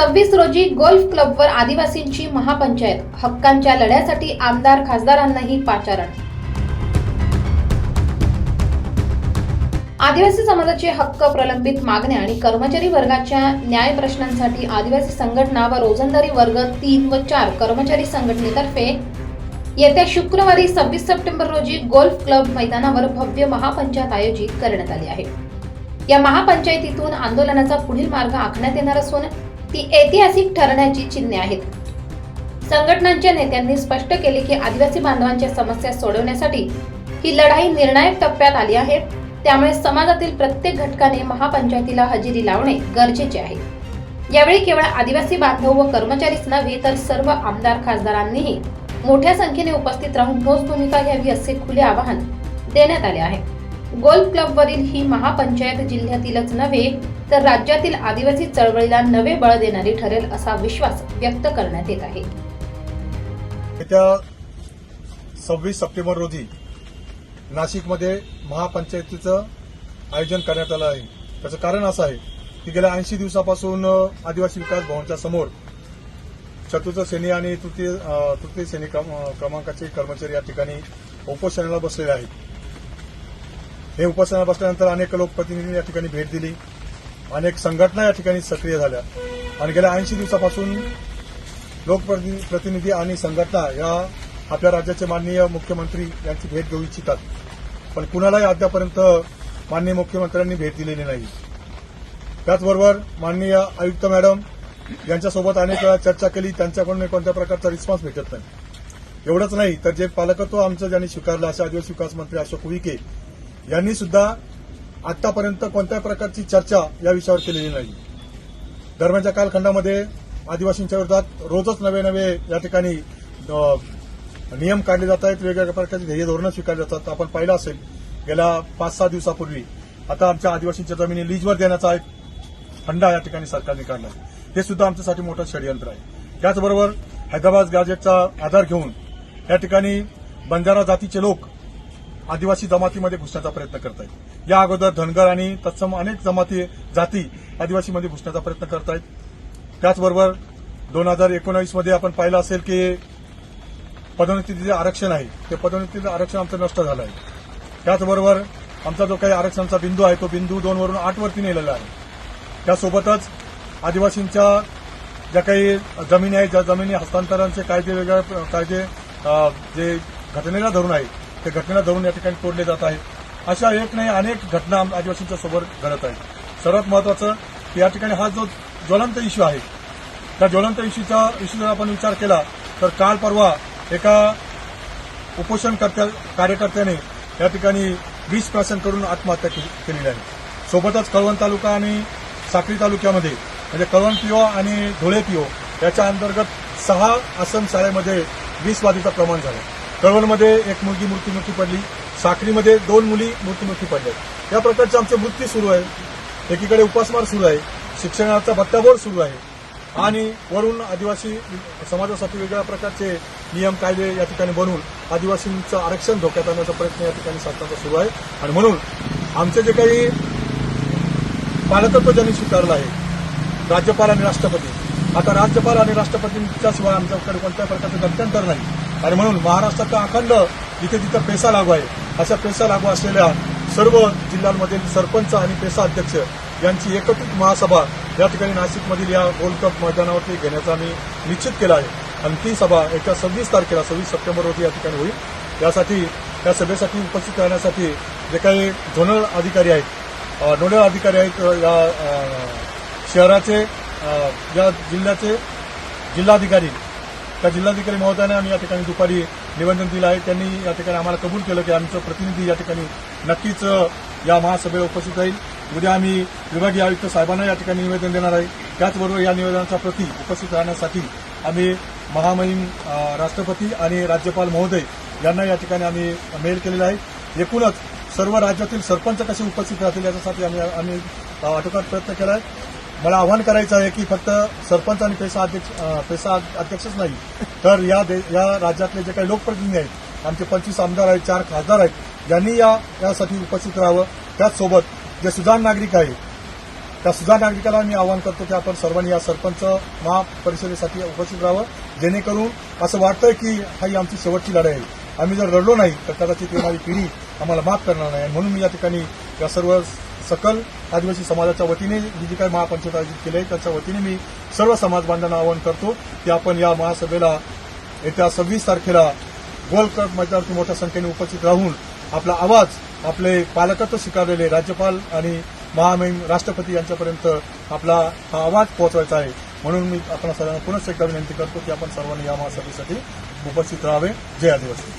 सव्वीस रोजी गोल्फ क्लबवर आदिवासींची महापंचायत. हक्कांच्या लढ्यासाठी आमदार खासदारांनाही पाचारण. आदिवासी समाजाचे हक्क प्रलंबित मागण्या आणि कर्मचारी वर्गाच्या न्याय प्रश्नांसाठी आदिवासी संघटना व रोजंदारी वर्ग तीन व चार कर्मचारी संघटनेतर्फे येत्या शुक्रवारी सव्वीस सप्टेंबर रोजी गोल्फ क्लब मैदानावर भव्य महापंचायत आयोजित करण्यात आली आहे. या महापंचायतीतून आंदोलनाचा पुढील मार्ग आखण्यात येणार असून ती ऐतिहासिक ठरण्याची चिन्हे आहेत. संघटनांच्या नेत्यांनी स्पष्ट केले की आदिवासी बांधवांच्या समस्या सोडवण्यासाठी ही लढाई निर्णायक टप्प्यात आली आहे. त्यामुळे समाजातील प्रत्येक घटकाने महापंचायतीला हजेरी लावणे गरजेचे आहे. यावेळी केवळ आदिवासी बांधव व कर्मचारीच नव्हे तर सर्व आमदार खासदारांनीही मोठ्या संख्येने उपस्थित राहून ठोस भूमिका घ्यावी असे खुले आवाहन देण्यात आले आहे. गोल्फ क्लबवरील ही महापंचायत जिल्ह्यातीलच नव्हे तर राज्यातील आदिवासी चळवळीला नवे बळ देणारी ठरेल असा विश्वास व्यक्त करण्यात येत आहे. येत्या सव्वीस सप्टेंबर रोजी नाशिकमध्ये महापंचायतीचं आयोजन करण्यात आलं आहे. त्याचं कारण असं आहे की गेल्या ऐंशी दिवसापासून आदिवासी विकास भवनच्या समोर चतुर्थ सेनी आणि तृतीय तृतीय सेनी क्रम- क्रमांकाचे कर्मचारी या ठिकाणी उपोषणाला बसलेले आहेत. हे उपोषणाला बसल्यानंतर अनेक लोकप्रतिनिधींनी या ठिकाणी भेट दिली. अनेक संघटना या ठिकाणी सक्रिय झाल्या. आणि गेल्या ऐंशी दिवसापासून लोकप्रतिनिधी आणि संघटना या आपल्या राज्याचे माननीय मुख्यमंत्री यांची भेट घेऊ इच्छितात. पण कुणालाही अद्यापर्यंत माननीय मुख्यमंत्र्यांनी भेट दिलेली नाही. त्याचबरोबर माननीय आयुक्त मॅडम यांच्यासोबत अनेक वेळा चर्चा केली त्यांच्याकडून कोणत्या प्रकारचा रिस्पॉन्स भेटत नाही. एवढंच नाही तर जे पालकत्व आमचं ज्यांनी स्वीकारलं असे आदिवासी विकास मंत्री अशोक उईके यांनी सुद्धा आतापर्यंत कोणत्याही प्रकारची चर्चा या विषयावर केलेली नाही. दरम्यानच्या कालखंडामध्ये आदिवासींच्या विरोधात रोजच नवे नवे या ठिकाणी नियम काढले जात आहेत वेगवेगळ्या प्रकारची ध्येय धोरणं स्वीकारली जातात. आपण पाहिलं असेल गेल्या पाच सहा दिवसापूर्वी आता आमच्या आदिवासींच्या जमिनी लीजवर देण्याचा एक फंडा या ठिकाणी सरकारने काढला हे सुद्धा आमच्यासाठी मोठं षडयंत्र आहे. त्याचबरोबर हैदराबाद गॅजेटचा आधार घेऊन या ठिकाणी बंजारा जातीचे लोक आदिवासी जमातीमध्ये घुसण्याचा प्रयत्न करत आहेत या अगोदर धनगर आणि तत्सम अनेक जमाती जाती आदिवासीमध्ये घुसण्याचा प्रयत्न करत आहेत त्याचबरोबर दोन हजार एकोणावीसमध्ये आपण पाहिलं असेल की पदोन्नतीचे जे आरक्षण आहे. ते पदोन्नतीचं आरक्षण आमचं नष्ट झालं आहे. त्याचबरोबर आमचा जो काही आरक्षणाचा बिंदू आहे तो बिंदू दोनवरून आठवरती नेलेला आहे. त्यासोबतच आदिवासींच्या ज्या काही जमिनी आहेत ज्या जमिनी हस्तांतरणचे कायदे वेगळ्या कायदे जे घटनेला धरून आहेत त्या घटनेला धरून या ठिकाणी तोडले जात आहेत. अशा एक नाही अनेक घटना आदिवासींच्या सोबत घडत आहेत. सर्वात महत्वाचं की या ठिकाणी हा जो ज्वलंत इश्यू आहे त्या ज्वलंत इश्यूचा जर आपण विचार केला तर काल परवा एका उपोषण कार्यकर्त्याने या ठिकाणी वीस पर्सेंट करून आत्महत्या के- केलेली आहे. सोबतच कळवण तालुका आणि साक्री तालुक्यामध्ये म्हणजे कळवण पीओ आणि धुळे पीओ याच्या अंतर्गत सहा आसन शाळेमध्ये वीस बाधीचं प्रमाण झालं. कळवणमध्ये एक मुलगी मृत्यूमुखी पडली. साखरीमध्ये दोन मुली मृत्यूमुखी पडल्या या प्रकारचे आमचे मृत्यू सुरू आहे. एकीकडे उपासमार सुरू आहे. शिक्षणाचा भत्त्याबोर सुरू आहे. आणि वरून आदिवासी समाजासाठी वेगळ्या प्रकारचे नियम कायदे या ठिकाणी बनवून आदिवासींचं आरक्षण धोक्यात आणण्याचा प्रयत्न या ठिकाणी शासनाचा सुरू आहे. आणि म्हणून आमचे जे काही पालकत्व ज्यांनी स्वीकारलं आहे राज्यपाल आणि राष्ट्रपती. आता राज्यपाल आणि राष्ट्रपतींच्या शिवाय आमच्याकडे कोणत्याही प्रकारचं गत्यंतर नाही. आणि म्हणून महाराष्ट्राचा अखंड जिथे तिथं पेसा लागू आहे अशा पेसा लागू असलेल्या सर्व जिल्ह्यांमधील सरपंच आणि पेसा अध्यक्ष यांची एकत्रित महासभा या ठिकाणी नाशिकमधील या गोल्ड कप मैदानावरती घेण्याचा आम्ही निश्चित केला आहे. आणि ती सभा येत्या सव्वीस तारखेला सव्वीस सप्टेंबर रोजी या ठिकाणी होईल. यासाठी या सभेसाठी उपस्थित राहण्यासाठी जे काही झोनल अधिकारी आहेत नोडल अधिकारी आहेत या शहराचे या जिल्ह्याचे जिल्हाधिकारी त्या जिल्हाधिकारी महोदयाने आम्ही या ठिकाणी दुपारी निवेदन दिलं आहे. त्यांनी या ठिकाणी आम्हाला कबूल केलं की आमचं प्रतिनिधी या ठिकाणी नक्कीच या महासभेला उपस्थित राहील. उद्या आम्ही विभागीय आयुक्त साहेबांना या ठिकाणी निवेदन देणार आहे. त्याचबरोबर या निवेदनाचा प्रती उपस्थित राहण्यासाठी आम्ही महामहिम राष्ट्रपती आणि राज्यपाल महोदय यांना या ठिकाणी आम्ही मेल केलेला आहे. एकूणच सर्व राज्यातील सरपंच कसे उपस्थित राहतील याच्यासाठी आम्ही आम्ही अ, आटोकाट प्रयत्न केला आहे. मला आव्हान करायचं आहे की फक्त सरपंच आणि पेसा अध्यक्ष पेसा अध्यक्षच नाही. तर या दे- या राज्यातले जे काही लोकप्रतिनिधी आहेत आमचे पंचवीस आमदार आहेत चार खासदार आहेत यांनी या यासाठी उपस्थित राहावं. त्याचसोबत जे सुजाण नागरिक आहे त्या सुजाण नागरिकाला मी आवाहन करतो की आपण सर्वांनी या सरपंच महापरिषदेसाठी उपस्थित राहावं जेणेकरून असं वाटतंय की हा ही आमची शेवटची लढाई आहे. आम्ही जर रडलो नाही तर कदाचित येणारी पिढी आम्हाला माफ करणार नाही. म्हणून मी या ठिकाणी या सर्व सकल आदिवासी समाजाच्या वतीने जी जी काही महापंचायत आयोजित केली आहे त्याच्या वतीने मी सर्व समाज बांधवांना आवाहन करतो की आपण या महासभेला येत्या सव्वीस तारखेला गोलकट मैदानावरती मोठ्या संख्येने उपस्थित राहून आपला आवाज आपले पालकत्व स्वीकारलेले राज्यपाल आणि महामहिम राष्ट्रपती यांच्यापर्यंत आपला हा आवाज पोहोचवायचा आहे. म्हणून मी आपण सर्वांना पुनश्च एकदा विनंती करतो की आपण सर्वांनी या महासभेसाठी उपस्थित राहावे. जय आदिवासी.